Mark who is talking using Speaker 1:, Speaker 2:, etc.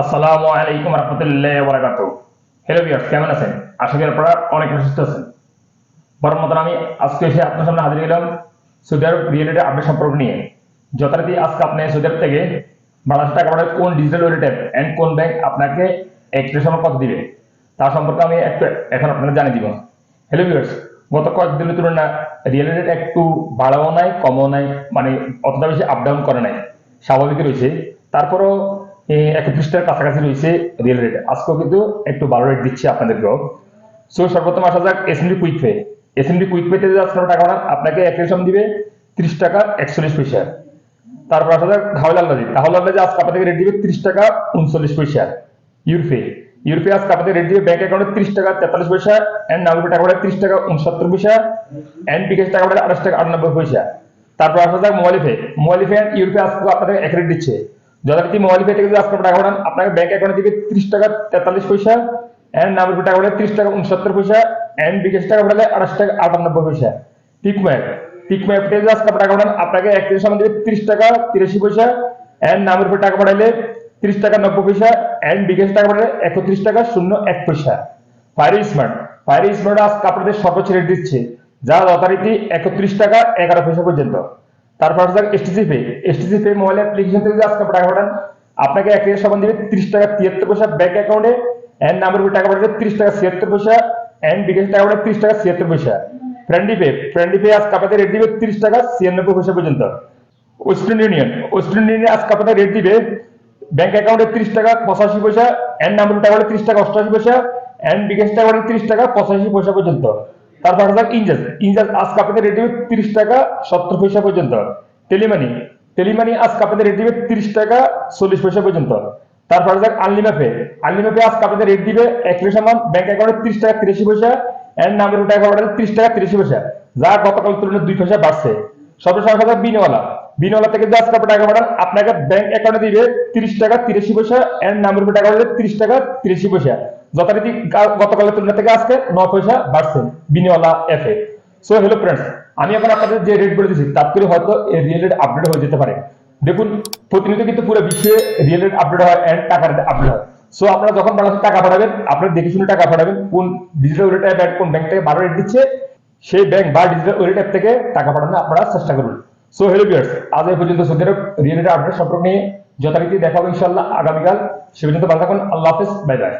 Speaker 1: আসসালামু আলাইকুম রহমতুল্লাহ বরাকাত hello viewers কেমন আছেন? আশা করি আপনারা অনেক সুস্থ আছেন। বরং মতন আমি আজকে এসে আপনার সামনে হাজির গেলাম সৌদি আরব রিয়েলিটি আপডেট সম্পর্ক নিয়ে। যথারীতি আজকে আপনি সৌদি আরব থেকে বাংলাদেশ টাকা পাঠালে কোন ডিজিটাল ওয়ালেট অ্যাপ অ্যান্ড কোন ব্যাংক আপনাকে একটা সময় কত দিবে তার সম্পর্কে আমি একটু এখন আপনারা জানিয়ে দিব। হ্যালো ভিউয়ার্স গত কয়েকদিনের তুলনায় রিয়েল রেট একটু বাড়াও নাই, কমও নাই মানে অতটা বেশি আপ ডাউন করে নাই। স্বাভাবিক রয়েছে। তারপরেও একত্রিশটার কাছাকাছি রয়েছে রিয়েল রেট আজকেও কিন্তু একটু ভালো রেট দিচ্ছে আপনাদেরকেও। সো সর্বপ্রথম আসা যাক SMD quick pay SMD quick যদি টাকা পাঠান আপনাকে দিবে টাকা একচল্লিশ পয়সা। তারপর আসা যাক ধাওয়াল আল্লাজি ধাওয়াল আল্লাজি আজকে আপনাকে রেট দিবে ত্রিশ টাকা উনচল্লিশ পয়সা। ইউরোপে আজকে আপনাদের রেট দিবে ব্যাংক অ্যাকাউন্টে টাকা তেতাল্লিশ পয়সা এন্ড নাগরিক টাকা পাঠায় ত্রিশ টাকা উনসত্তর পয়সা এন্ড বিকাশ টাকা পাঠায় আঠাশ টাকা আটানব্বই পয়সা। তারপর আসা যাক মোবাইল পে মোবাইল পে ইউরোপে আজকে আপনাদের এক রেট দিচ্ছে। যথারীতি মোবাইল পে থেকে যদি আজকে টাকা পাঠান। আপনাকে ব্যাংক অ্যাকাউন্টে দিবে ত্রিশ টাকা, তেতাল্লিশ পয়সা এন্ড নাগরিক টাকা পাঠায় ত্রিশ টাকা, উনসত্তর পয়সা এন্ড বিকাশ টাকা পাঠালে আঠাশ টাকা, আটানব্বই পয়সা। টিকম্যাপ টিকম্যাপ থেকে যদি আজকে টাকা পাঠান। আপনাকে এক কেজি সামান দিবে ত্রিশ টাকা, তিরাশি পয়সা এন্ড নামের উপর টাকা পাঠালে ত্রিশ টাকা, নব্বই পয়সা অ্যান্ড বিকাশ টাকা পাঠালে একত্রিশ টাকা, শূন্য এক পয়সা। ফায়ার স্মার্ট ফায়ার স্মার্ট আজকে আপনাদের সর্বোচ্চ রেট দিচ্ছে। যা যথারীতি একত্রিশ টাকা, এগারো পয়সা পর্যন্ত। তারপর যাক STC pay STC pay mobile application থেকে যদি আজকে টাকা পাঠান, আপনাকে এক কেজি সামান দিবে ত্রিশ টাকা তিয়াত্তর পয়সা ব্যাংক অ্যাকাউন্টে এন্ড নামের উপর টাকা পাঠালে ত্রিশ টাকা ছিয়াত্তর পয়সা। এন্ড বিকাশ টাকা পাঠালে ত্রিশ টাকা ছিয়াত্তর পয়সা। ফ্রেন্ডলি পে ফ্রেন্ডলি পে আজকে আপনাদের রেট দিবে ত্রিশ টাকা ছিয়ানব্বই পয়সা পর্যন্ত। ওয়েস্টার্ন ইউনিয়ন ওয়েস্টার্ন ইউনিয়ন আজকে আপনাদের রেট দিবে ব্যাংক অ্যাকাউন্টে ত্রিশ টাকা পঁচাশি পয়সা। এন্ড নাম্বার টাকা হলে ত্রিশ টাকা অষ্টআশি পয়সা। এন্ড বিকাশ টাকা হলে ত্রিশ টাকা পঁচাশি পয়সা পর্যন্ত। তারপর আসা যাক ইনজাস ইনজাস আজকে আপনাদের রেট দিবে ত্রিশ টাকা সত্তর পয়সা পর্যন্ত। টেলিমানি টেলিমানি আজকে আপনাদের রেট দিবে ত্রিশ টাকা চল্লিশ পয়সা পর্যন্ত। তারপর আসা যাক আনলিমা পে আনলিমা পে আজকে আপনাদের রেট দিবে এক সমান ব্যাংক অ্যাকাউন্টে তিরিশ টাকা তিরাশি পয়সা এন্ড নাম্বার টাকা হলে ত্রিশ টাকা তিরাশি পয়সা। যা গতকাল তুলনায় দুই পয়সা বাড়ছে। সর্বশেষ যাক বিনওয়ালা বিনওয়ালা থেকে যে আজকে টাকা পাঠান, আপনাকে ব্যাংক অ্যাকাউন্টে দিবে তিরিশ টাকা তিরাশি পয়সা এন্ড নামের টাকা পাঠালে তিরিশ টাকা তিরিশি পয়সা। যথারীতি গতকালের তুলনা থেকে আজকে ন পয়সা বাড়ছে বিনওয়ালা এফ এ। সো হ্যালো ফ্রেন্ডস আমি এখন আপনাদের যে রেট বলে দিচ্ছি, তার করে হয়তো রিয়েল রেট আপডেট হয়ে যেতে পারে। দেখুন, প্রতিনিয়ত কিন্তু পুরো বিশ্বে রিয়েল রেট আপডেট হয় এন্ড টাকার আপডেট হয়। সো আপনারা যখন বাংলাদেশে টাকা পাঠাবেন আপনারা দেখে শুনে টাকা পাঠাবেন, কোন ডিজিটাল ওয়েট অ্যাপ কোন ব্যাংক থেকে ভালো রেট দিচ্ছে, সেই ব্যাংক বা ডিজিটাল ওয়েট অ্যাপ থেকে টাকা পাঠানোর আপনারা চেষ্টা করুন। সো হেলো ভিউয়ার্স আজ এই পর্যন্ত সৌদি আরব রিয়েল আপডেট সম্পর্ক নিয়ে যথারীতি দেখা হবে ইনশাআল্লাহ আগামীকাল। সে পর্যন্ত ভালো থাকুন, আল্লাহ হাফেজ বাই বাই